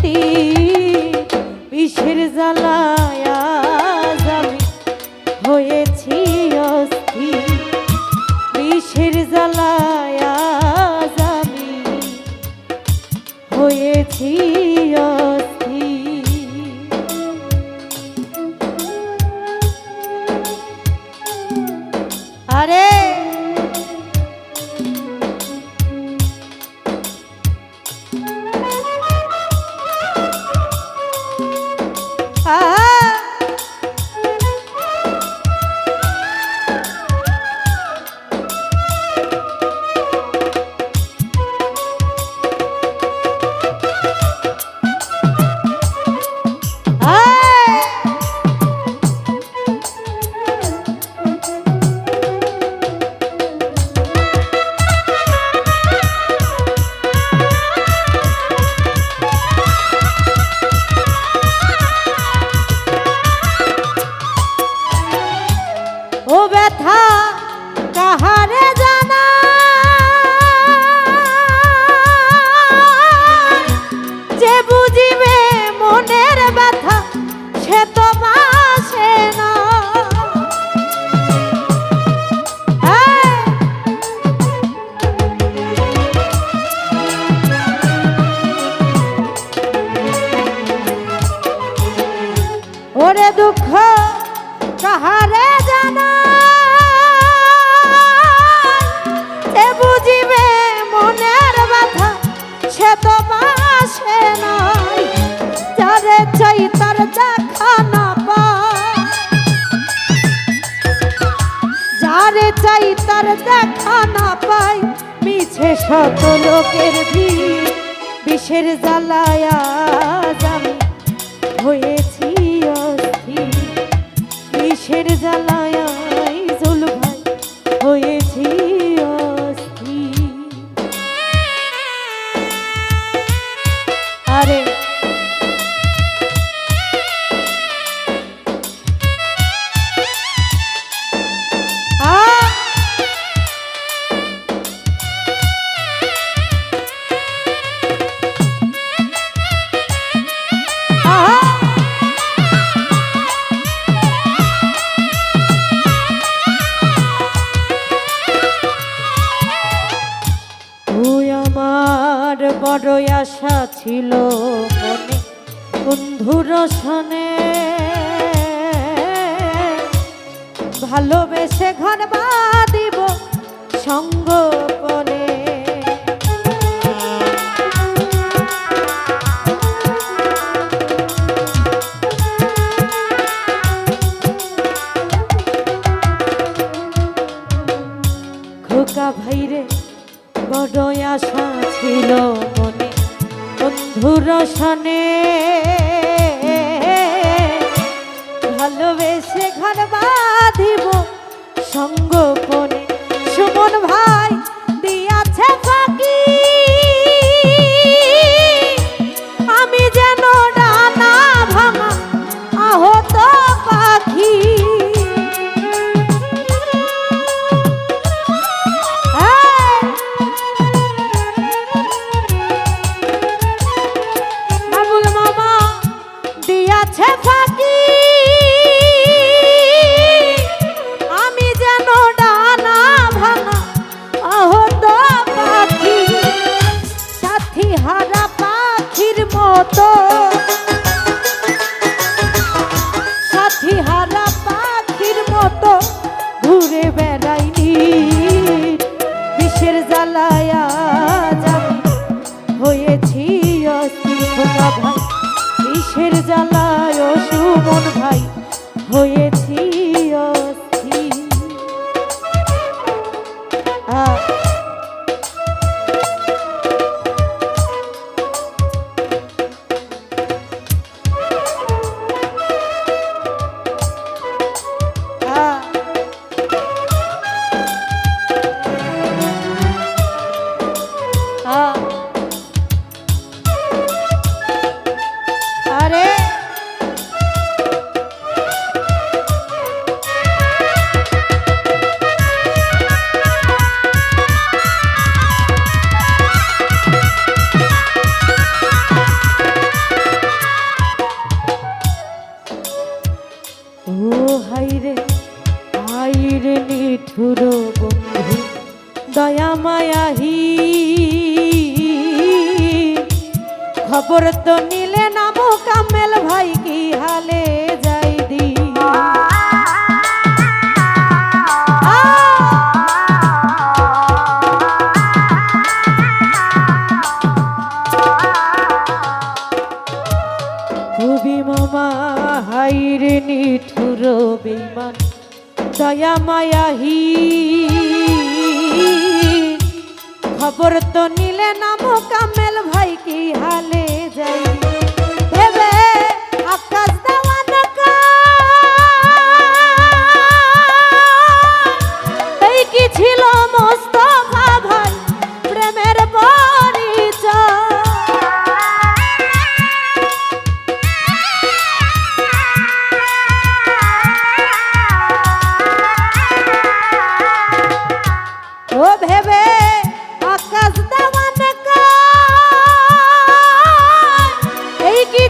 তীর বিষের জ্বালায় আমি হয়েছি অস্থি বিষের জ্বালায় আমি হয়েছি অস্থির। ওরে দুঃখ কাহারে জানা? সে বুঝিবে মনের ব্যথা, সে তো বাসে নাই। যারে চাই তার দেখা না যারে চাই তার দেখা পাই মিছে শত লোকের ভিড়, বিষের জ্বালায়া অস্থির বিষের জ্বালায় জল ভাই হয়েছি আরে বড় আশা ছিল মনে। বন্ধুর সনে ভালোবেসে ঘর বা দিব সঙ্গপনে বন্ধুর সনে ভালোবেসে ঘর বাঁধিব সঙ্গপনে। সুমন ভাই ভাই কিসের জ্বালায় সুমন ভাই হয়ে খবর তো নিলে না মোকামেল ভাই, কি হালে যাই দি। খুবই মামা, হাইরে নিঠুর দয়া মায়াহি খবর তো নিলে নাম কামেল ভাই কি হালে যাই?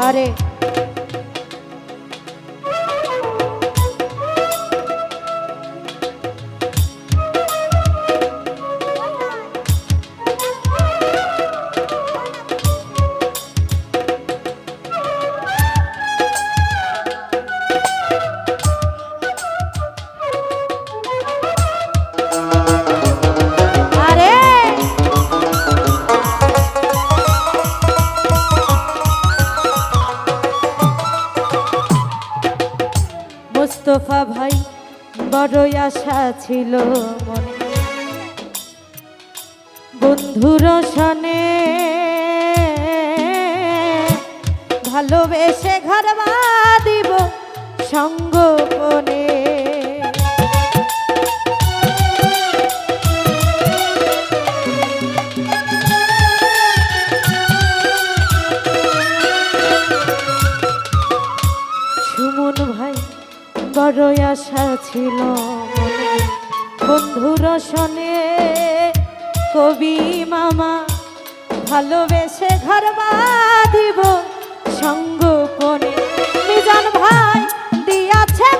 আরে ছিল মনে। বন্ধুর সনে ভালোবেসে ঘর দিব সঙ্গোপনে সুমন ভাই বড় আশা ছিল মনে। বন্ধুর সনে কবি মামা ভালোবেসে ঘর বাঁধিব সঙ্গোপনে। মিজান ভাই দিয়াছে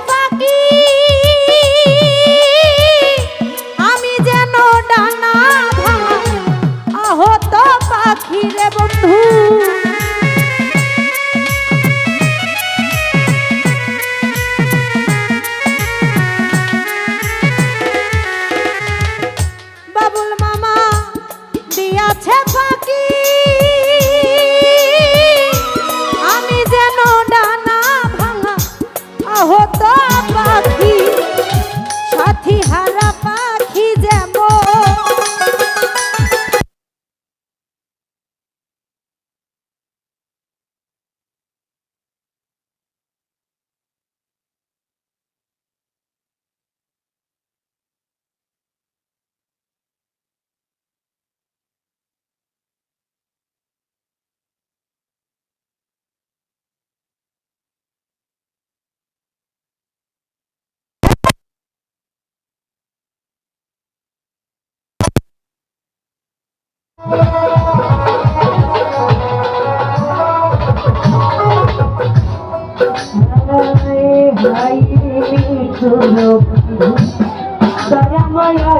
দয়া মায়া